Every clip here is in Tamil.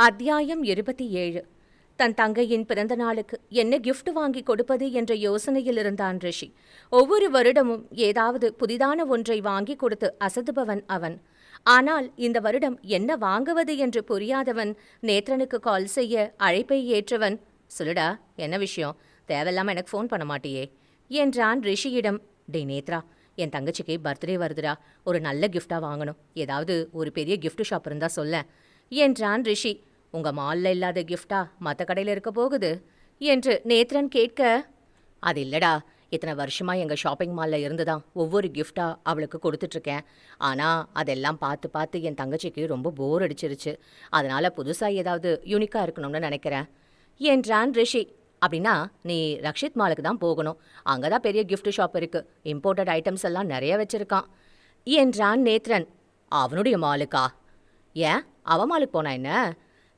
அத்தியாயம் இருபத்தி ஏழு. தன் தங்கையின் பிறந்த நாளுக்கு என்ன கிஃப்ட் வாங்கி கொடுப்பது என்ற யோசனையில் இருந்தான் ரிஷி. ஒவ்வொரு வருடமும் ஏதாவது புதிதான ஒன்றை வாங்கி கொடுத்து அசதுபவன் அவன். ஆனால் இந்த வருடம் என்ன வாங்குவது என்று புரியாதவன் நேத்ரனுக்கு கால் செய்ய அழைப்பை ஏற்றவன் சொல்லுடா என்ன விஷயம்? தேவையில்லாம எனக்கு ஃபோன் பண்ண மாட்டியே? என்றான் ரிஷியிடம் டே நேத்ரா என் தங்கச்சிக்கு பர்த்டே வருதுடா ஒரு நல்ல கிஃப்டா வாங்கணும். ஏதாவது ஒரு பெரிய கிஃப்ட் ஷாப் இருந்தா சொல்ல என்றான் ரிஷி. உங்க மால்ல இல்லாத கிஃப்டா மற்ற கடையில் இருக்க போகுது? என்று நேத்ரன் கேட்க அது இல்லடா. இத்தனை வருஷமா எங்க ஷாப்பிங் மாலில் இருந்து தான் ஒவ்வொரு கிஃப்டா அவளுக்கு கொடுத்துட்ருக்கேன். ஆனால் அதெல்லாம் பார்த்து பார்த்து என் தங்கச்சிக்கு ரொம்ப போர் அடிச்சிருச்சு. அதனால புதுசாக ஏதாவது யூனிக்காக இருக்கணும்னு நினைக்கிறேன். என்றான் ரிஷி. அப்படின்னா நீ ரக்ஷித் மாலுக்கு தான் போகணும். அங்கே தான் பெரிய கிஃப்ட் ஷாப் இருக்கு. இம்போர்ட்டட் ஐட்டம்ஸ் எல்லாம் நிறைய வச்சிருக்கான். என்றான் நேத்ரன். அவனுடைய மாலுக்கா ஏன்? அவ மாலுக்கு போனா என்ன?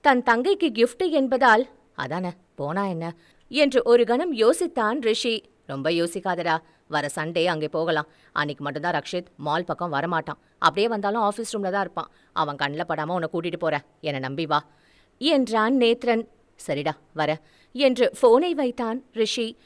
தன் தங்கைக்கு கிஃப்ட் என்பதால் அதானே போனா என்ன? என்று ஒரு கணம் யோசித்தான் ரிஷி. ரொம்ப யோசிக்காதடா வர சண்டே அங்கே போகலாம். அன்னைக்கு மட்டும்தான் ரக்ஷித் மால் பக்கம் வரமாட்டான். அப்படியே வந்தாலும் ஆஃபீஸ் ரூம்ல தான் இருப்பான். அவன் கண்ணில் படாமல் உன்னை கூட்டிகிட்டு போகிறேன் என்னை நம்பி வா. என்றான் நேத்ரன். சரிடா வர. என்று ஃபோனை வைத்தான் ரிஷி.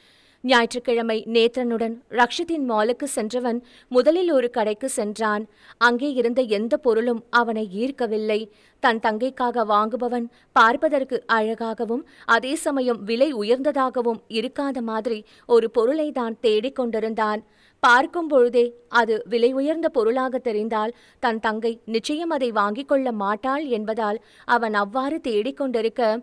ஞாயிற்றுக்கிழமை நேத்ரனுடன் ரக்ஷித்தின் மாலுக்கு சென்றவன் முதலில் ஒரு கடைக்கு சென்றான். அங்கே இருந்த எந்த பொருளும் அவனை ஈர்க்கவில்லை. தன் தங்கைக்காக வாங்குபவன் பார்ப்பதற்கு அழகாகவும் அதே சமயம் விலை உயர்ந்ததாகவும் இருக்காத மாதிரி ஒரு பொருளை தான் தேடிக் கொண்டிருந்தான். பார்க்கும் பொழுதே அது விலை உயர்ந்த பொருளாக தெரிந்தால் தன் தங்கை நிச்சயம் அதை வாங்கிக் கொள்ள மாட்டாள் என்பதால் அவன் அவ்வாறு தேடிக்கொண்டிருக்க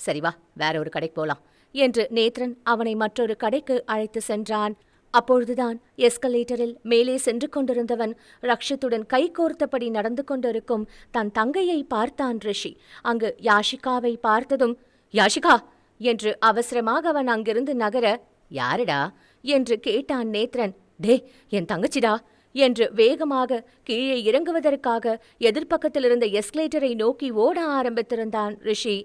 சரி வா வேற ஒரு கடைக்கு போலாம். என்று நேத்ரன் அவனை மற்றொரு கடைக்கு அழைத்து சென்றான். அப்பொழுதுதான் எஸ்கலேட்டரில் மேலே சென்று கொண்டிருந்தவன் ரக்ஷத்துடன் கைகோர்த்தபடி நடந்து கொண்டிருக்கும் தன் தங்கையை பார்த்தான் ரிஷி. அங்கு யாஷிகாவை பார்த்ததும் யாஷிகா! என்று அவசரமாக அவன் அங்கிருந்து நகர யாருடா? என்று கேட்டான் நேத்ரன். டே என் தங்கச்சிடா! என்று வேகமாக கீழே இறங்குவதற்காக எதிர்ப்பக்கத்தில் இருந்த எஸ்கலேட்டரை நோக்கி ஓட ஆரம்பித்திருந்தான் ரிஷி.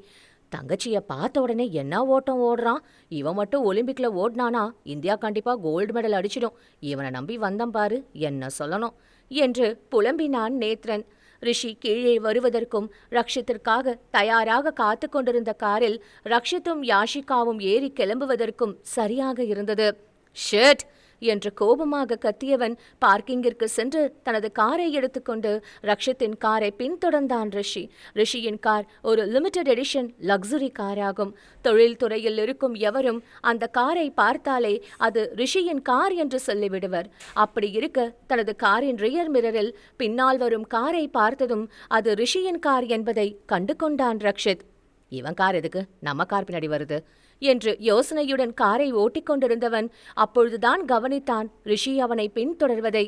தங்கச்சிய பார்த்த உடனே என்ன ஓட்டம் ஓடுறான்? இவன் மட்டும் ஒலிம்பிக்ல ஓடினானா? இந்தியா கண்டிப்பா கோல்டு மெடல் அடிச்சிடும். இவனை நம்பி வந்தம் பாரு என்ன சொல்லணும்? என்று புலம்பினான் நேத்ரன். ரிஷி கீழே வருவதற்கும் ரக்ஷித்திற்காக தயாராக காத்து கொண்டிருந்த காரில் ரக்ஷித்தும் யாஷிகாவும் ஏறி கிளம்புவதற்கும் சரியாக இருந்தது. ஷேட்! என்று கோபமாக கத்தியவன் பார்க்கிங்கிற்கு சென்று தனது காரை எடுத்துக்கொண்டு ரக்ஷித்தின் காரை பின்தொடர்ந்தான் ரிஷி. ரிஷியின் கார் ஒரு லிமிடெட் எடிஷன் லக்ஸுரி காராகும் தொழில்துறையில் இருக்கும் எவரும் அந்த காரை பார்த்தாலே அது ரிஷியின் கார் என்று சொல்லிவிடுவர். அப்படி இருக்க தனது காரின் ரியர் மிரரில் பின்னால் வரும் காரை பார்த்ததும் அது ரிஷியின் கார் என்பதை கண்டு கொண்டான் ரக்ஷித். இவன் கார் எதுக்கு? நம்ம கார் பின்னாடி வருது. என்று யோசனையுடன் காரை ஓட்டிக் கொண்டிருந்தவன் அப்பொழுதுதான் கவனித்தான் ரிஷி அவனை பின்தொடர்வதை.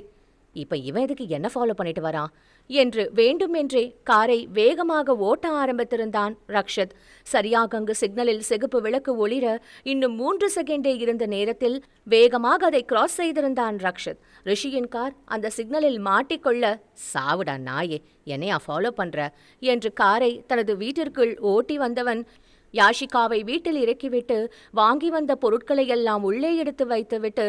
இப்ப இவன் எதுக்கு என்ன ஃபாலோ பண்ணிட்டு வரான்? என்று வேண்டுமென்றே காரை வேகமாக ஓட்ட ஆரம்பித்திருந்தான் ரக்ஷத். சரியாக அங்கு சிக்னலில் சிகப்பு விளக்கு ஒளிர இன்னும் மூன்று செகண்டே இருந்த நேரத்தில் வேகமாக அதை கிராஸ் செய்திருந்தான் ரக்ஷத். ரிஷியின் கார் அந்த சிக்னலில் மாட்டிக்கொள்ள சாவுடா நாயே என்னையா ஃபாலோ பண்ற? என்று காரை தனது வீட்டிற்குள் ஓட்டி வந்தவன் யாஷிகாவை வீட்டில் இறக்கிவிட்டு வாங்கி வந்த பொருட்களை எல்லாம் உள்ளே எடுத்து வைத்துவிட்டு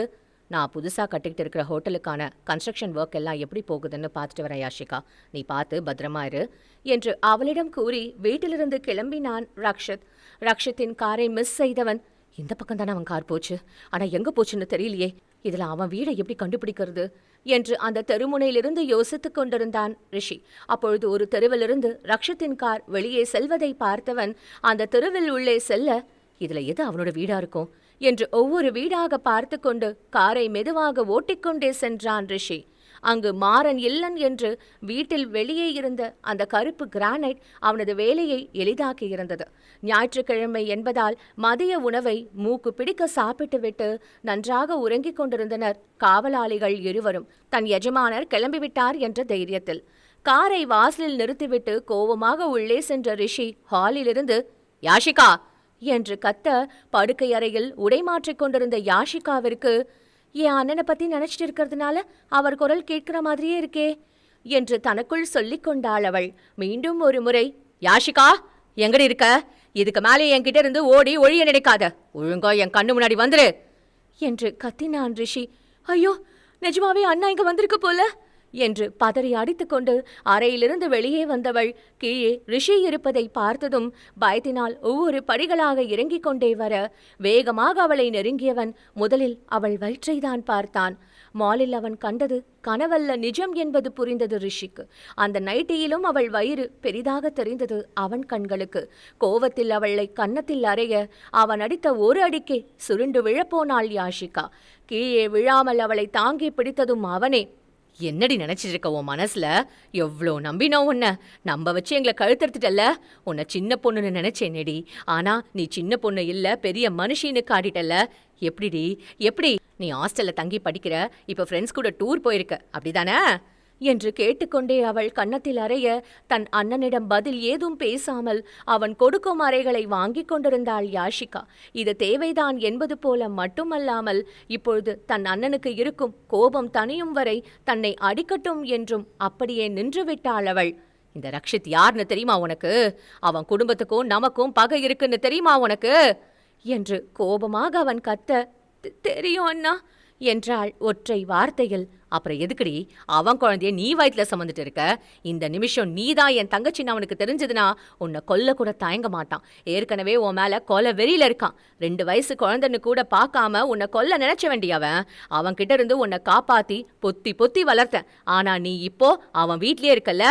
நான் புதுசாக கட்டிக்கிட்டு இருக்கிற ஹோட்டலுக்கான கன்ஸ்ட்ரக்ஷன் ஒர்க் எல்லாம் எப்படி போகுதுன்னு பார்த்துட்டு வரேன் யாஷிகா. நீ பார்த்து பத்திரமா இரு என்று அவளிடம் கூறி வீட்டிலிருந்து கிளம்பினான் ரக்ஷத். ரக்ஷத்தின் காரை மிஸ் செய்தவன் இந்த பக்கம் தானே அவன் கார் போச்சு? ஆனா எங்கே போச்சுன்னு தெரியலையே. இதுல அவன் வீடை எப்படி கண்டுபிடிக்கிறது? என்று அந்த தெருமுனையிலிருந்து யோசித்துக் கொண்டிருந்தான் ரிஷி. அப்பொழுது ஒரு தெருவிலிருந்து ரக்ஷத்தின் கார் வெளியே செல்வதை பார்த்தவன் அந்த தெருவில் உள்ளே செல்ல இதுல எது அவனோட வீடா இருக்கும்? என்று ஒவ்வொரு வீடாக பார்த்து கொண்டு காரை மெதுவாக ஓட்டிக்கொண்டே சென்றான் ரிஷி. அங்கு மாறன் இல்லன் என்று வீட்டில் வெளியே இருந்த அந்த கருப்பு கிரானைட் அவனது வேலையை எளிதாக்கி இருந்தது ஞாயிற்றுக்கிழமை என்பதால் மதிய உணவை மூக்கு பிடிக்க சாப்பிட்டுவிட்டு நன்றாக உறங்கிக் கொண்டிருந்தனர் காவலாளிகள் இருவரும். தன் எஜமானர் கிளம்பிவிட்டார் என்ற தைரியத்தில். காரை வாசலில் நிறுத்திவிட்டு கோவமாக உள்ளே சென்ற ரிஷி ஹாலிலிருந்து யாஷிகா! என்று கத்த படுக்கை அறையில் உடை மாற்றிக் கொண்டிருந்த யாஷிகாவிற்கு என் அண்ணனை பத்தி நினைச்சிட்டு இருக்கிறதுனால அவர் குரல் கேட்கிற மாதிரியே இருக்கே என்று தனக்குள் சொல்லிக் கொண்டாள் அவள். மீண்டும் ஒரு முறை யாஷிகா எங்கடி இருக்க? இதுக்கு மேலே என்கிட்ட இருந்து ஓடி ஒழிய நினைக்காத. ஒழுங்கா என் கண்ணு முன்னாடி வந்துரு. என்று கத்தினான் ரிஷி. ஐயோ நிஜமாவே அண்ணா இங்க வந்திருக்கு போல. என்று பதறி அடித்துக்கொண்டு அறையிலிருந்து வெளியே வந்தவள். கீழே ரிஷி இருப்பதை பார்த்ததும் பயத்தினால் ஒவ்வொரு படிகளாக இறங்கிக் கொண்டே வர வேகமாக அவளை நெருங்கியவன் முதலில் அவள் வயிற்றைதான் பார்த்தான். மாலில் அவன் கண்டது கனவல்ல நிஜம் என்பது புரிந்தது ரிஷிக்கு. அந்த நைட்டியிலும் அவள் வயிறு பெரிதாக தெரிந்தது அவன் கண்களுக்கு. கோவத்தில் அவளை கன்னத்தில் அறைய அவன் அடித்த ஒரு அடிக்கே சுருண்டு விழப்போனாள் யாஷிகா. கீழே விழாமல் அவளை தாங்கி பிடித்ததும் அவனே. என்னடி நினைச்சிட்டு இருக்க உன் மனசுல? எவ்வளோ நம்பினோம் உன்னை. நம்ப வச்சு எங்களை கழுத்தெடுத்துட்டல்ல உன்னை சின்ன பொண்ணுன்னு நினைச்சேனேடி. ஆனா நீ சின்ன பொண்ணு இல்ல பெரிய மனுஷின்னு காட்டிட்டல்ல. எப்படிடி? எப்படி? நீ ஹாஸ்டல்ல தங்கி படிக்கிற. இப்ப ஃப்ரெண்ட்ஸ் கூட டூர் போயிருக்க. அப்படிதானே? என்று கேட்டுக்கொண்டே அவள் கன்னத்தில் அறைய தன் அண்ணனிடம் பதில் ஏதும் பேசாமல் அவன் கொடுக்கும் அறைகளை வாங்கிக் கொண்டிருந்தாள் யாஷிகா. இது தேவைதான் என்பது போல மட்டுமல்லாமல் இப்பொழுது தன் அண்ணனுக்கு இருக்கும் கோபம் தனியும் வரை தன்னை அடிக்கட்டும் என்றும் அப்படியே நின்றுவிட்டாள் அவள். இந்த ரக்ஷித் யாருன்னு தெரியுமா உனக்கு? அவன் குடும்பத்துக்கும் நமக்கும் பகை இருக்குன்னு தெரியுமா உனக்கு? என்று கோபமாக அவன் கத்த தெரியும் அண்ணா. என்றாள் ஒற்றை வார்த்தையில். அப்புறம் எதுக்குடி? அவன் குழந்தைய நீ வயிற்றுல சமந்துட்டு இருக்க? இந்த நிமிஷம் நீதான் என் தங்கச்சின்னு அவனுக்கு தெரிஞ்சதுன்னா உன்னை கொல்ல கூட தயங்க மாட்டான். ஏற்கனவே உன் மேல கொலை வெறியில இருக்கான். ரெண்டு வயசு குழந்தைன்னு கூட பார்க்காம உன்னை கொல்ல நினைச்ச வேண்டியவன் அவன். கிட்ட இருந்து உன்னை காப்பாத்தி பொத்தி பொத்தி வளர்த்தேன். ஆனா நீ இப்போ அவன் வீட்லயே இருக்கல்ல?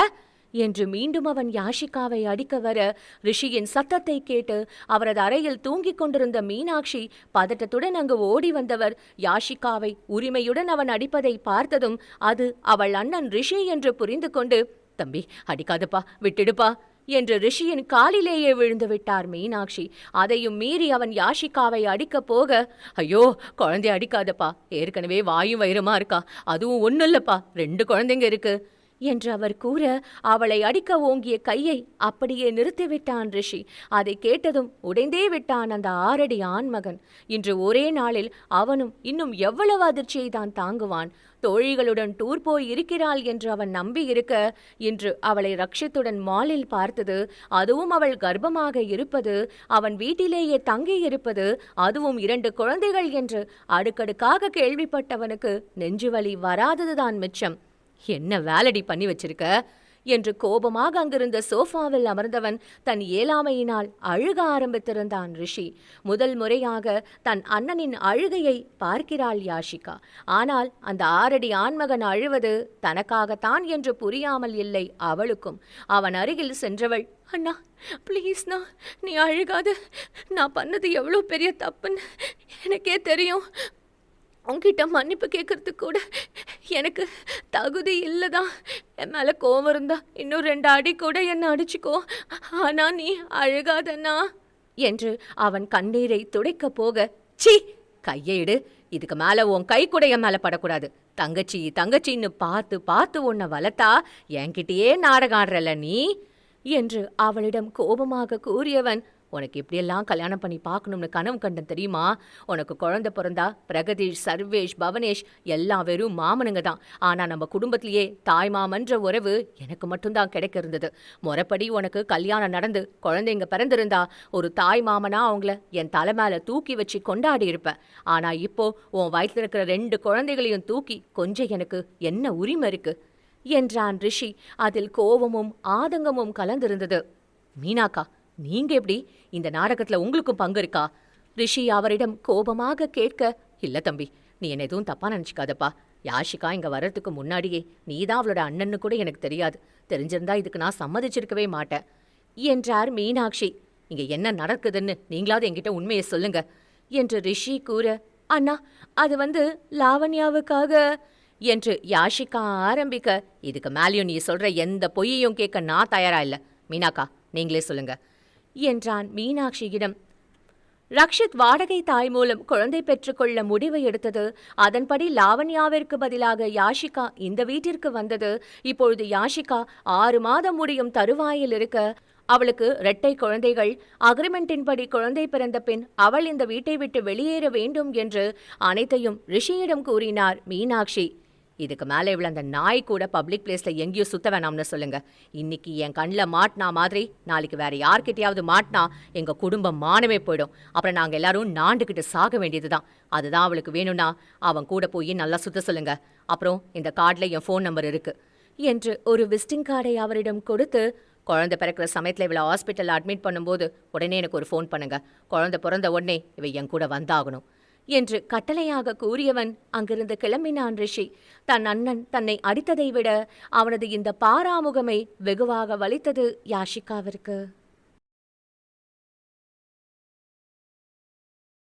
என்று மீண்டும் அவன் யாஷிகாவை அடிக்க வர ரிஷியின் சத்தத்தை கேட்டு அவரது அறையில் தூங்கிக் கொண்டிருந்த மீனாட்சி பதட்டத்துடன் அங்கு ஓடி வந்தவர். யாஷிகாவை உரிமையுடன் அவன் அடிப்பதை பார்த்ததும் அது அவள் அண்ணன் ரிஷி என்று புரிந்து கொண்டு தம்பி அடிக்காதப்பா விட்டுடுப்பா என்று ரிஷியின் காலிலேயே விழுந்து விட்டார் மீனாட்சி. அதையும் மீறி அவன் யாஷிகாவை அடிக்கப் போக ஐயோ குழந்தை அடிக்காதப்பா ஏற்கனவே வாயும் வயிறுமா இருக்கா? அதுவும் ஒன்றும் இல்லப்பா ரெண்டு குழந்தைங்க இருக்கு. என்று அவர் கூற அவளை அடிக்க ஓங்கிய கையை அப்படியே நிறுத்திவிட்டான் ரிஷி. அதை கேட்டதும் உடைந்தே விட்டான் அந்த ஆறடி ஆண்மகன். இன்று ஒரே நாளில் அவனும் இன்னும் எவ்வளவு அதிர்ச்சியை தான் தாங்குவான். தோழிகளுடன் டூர் போய் இருக்கிறாள் என்று அவன் நம்பியிருக்க இன்று அவளை ரக்ஷித்துடன் மாலில் பார்த்தது அதுவும் அவள் கர்ப்பமாக இருப்பது அவன் வீட்டிலேயே தங்கி இருப்பது அதுவும் இரண்டு குழந்தைகள் என்று அடுக்கடுக்காக கேள்விப்பட்டவனுக்கு நெஞ்சுவலி வராததுதான் மிச்சம். என்ன வேலடி பண்ணி வச்சிருக்க? என்று கோபமாக அங்கிருந்த சோஃபாவில் அமர்ந்தவன் தன் இயலாமையினால் அழுக ஆரம்பித்திருந்தான் ரிஷி. முதல் முறையாக தன் அண்ணனின் அழுகையை பார்க்கிறாள் யாஷிகா. ஆனால் அந்த ஆறடி ஆண்மகன் அழுவது தனக்காகத்தான் என்று புரியாமல் இல்லை அவளுக்கும். அவன் அருகில் சென்றவள் அண்ணா ப்ளீஸ்ண்ணா நீ அழுகாது. நான் பண்ணது எவ்வளோ பெரிய தப்புன்னு எனக்கே தெரியும். உங்ககிட்ட மன்னிப்பு கேட்கறதுக்கு கூட எனக்கு தகுதி இல்லைதான் என் மேலே கோவம் இருந்தா இன்னும் ரெண்டு அடி கூட என்னை அடிச்சுக்கோ. ஆனா நீ அழுகாதண்ணா. என்று அவன் கண்ணீரை துடைக்கப் போக சி கையை இடு. இதுக்கு மேல உன் கை கூட என் மேல படக்கூடாது. தங்கச்சி தங்கச்சின்னு பார்த்து பார்த்து உன்னை வளர்த்தா என்கிட்டயே நாடகம் ஆடுறல நீ? என்று அவளிடம் கோபமாக கூறியவன் உனக்கு இப்படியெல்லாம் கல்யாணம் பண்ணி பார்க்கணும்னு கனவு கண்டன் தெரியுமா? உனக்கு குழந்த பிறந்தா பிரகதீஷ் சர்வேஷ் பவனேஷ் எல்லாம் வெறும் மாமனுங்க தான். ஆனால் நம்ம குடும்பத்திலேயே தாய் மாமன்ற உறவு எனக்கு மட்டும்தான் கிடைக்க இருந்தது முறைப்படி உனக்கு கல்யாணம் நடந்து குழந்தைங்க பிறந்திருந்தா ஒரு தாய் மாமனா அவங்கள என் தலை மேல தூக்கி வச்சு கொண்டாடி இருப்பேன். ஆனா இப்போ உன் வயித்துல இருக்கிற ரெண்டு குழந்தைகளையும் தூக்கி கொஞ்சம் எனக்கு என்ன உரிமை இருக்கு? என்றான் ரிஷி. அதில் கோபமும் ஆதங்கமும் கலந்திருந்தது. மீனாக்கா நீங்க எப்படி? இந்த நாடகத்துல உங்களுக்கும் பங்கு இருக்கா? ரிஷி அவரிடம் கோபமாக கேட்க இல்ல தம்பி நீ என்ன எதுவும் தப்பா நினைச்சுக்காதப்பா. யாஷிகா இங்க வர்றதுக்கு முன்னாடியே நீதான் அவளோட அண்ணன்னு கூட எனக்கு தெரியாது. தெரிஞ்சிருந்தா இதுக்கு நான் சம்மதிச்சிருக்கவே மாட்டேன் என்றார் மீனாட்சி. இங்க என்ன நடக்குதுன்னு நீங்களாவது என்கிட்ட உண்மையை சொல்லுங்க என்று ரிஷி கூற அண்ணா அது வந்து லாவண்யாவுக்காக என்று யாஷிகா ஆரம்பிக்க இதுக்கு மேலேயும் நீ சொல்ற எந்த பொய்யையும் கேட்க நான் தயாரா இல்ல. மீனாக்கா நீங்களே சொல்லுங்க. என்றான் மீனாட்சியிடம். ரக்ஷித் வாடகை தாய் மூலம் குழந்தை பெற்றுக்கொள்ள முடிவு எடுத்தது. அதன்படி லாவண்யாவிற்கு பதிலாக யாஷிகா இந்த வீட்டிற்கு வந்தது. இப்பொழுது யாஷிகா ஆறு மாதம் முடியும் தருவாயில் இருக்க அவளுக்கு இரட்டை குழந்தைகள் அக்ரிமெண்டின்படி குழந்தை பிறந்த பின் அவள் இந்த வீட்டை விட்டு வெளியேற வேண்டும் என்று அனைத்தையும் ரிஷியிடம் கூறினார் மீனாட்சி. இதுக்கு மேலே இவ்வளோ அந்த நாய் கூட பப்ளிக் பிளேஸில் எங்கேயும் சுத்த வேணாம்னு சொல்லுங்க. இன்னைக்கு என் கண்ணில் மாட்டினா மாதிரி நாளைக்கு வேற யார்கிட்டயாவது மாட்டினா எங்கள் குடும்பம் மானமே போயிடும். அப்புறம் நாங்கள் எல்லாரும் நாண்டுகிட்டு சாக வேண்டியதுதான். அதுதான் அவளுக்கு வேணும்னா அவன் கூட போய் நல்லா சுத்த சொல்லுங்க. அப்புறம் இந்த கார்டில் என் ஃபோன் நம்பர் இருக்கு. என்று ஒரு விசிட்டிங் கார்டை அவரிடம் கொடுத்து குழந்தை பிறக்கிற சமயத்தில் இவளை ஹாஸ்பிட்டலில் அட்மிட் பண்ணும்போது உடனே எனக்கு ஒரு ஃபோன் பண்ணுங்க. குழந்தை பிறந்த உடனே இவ என் கூட வந்தாகணும். என்று கட்டளையாக கூறியவன் அங்கிருந்து கிளம்பினான் ரிஷி. தன் அண்ணன் தன்னை அடித்ததை விட அவனது இந்த பாராமுகமை வெகுவாக வலித்தது யாஷிகாவிற்கு.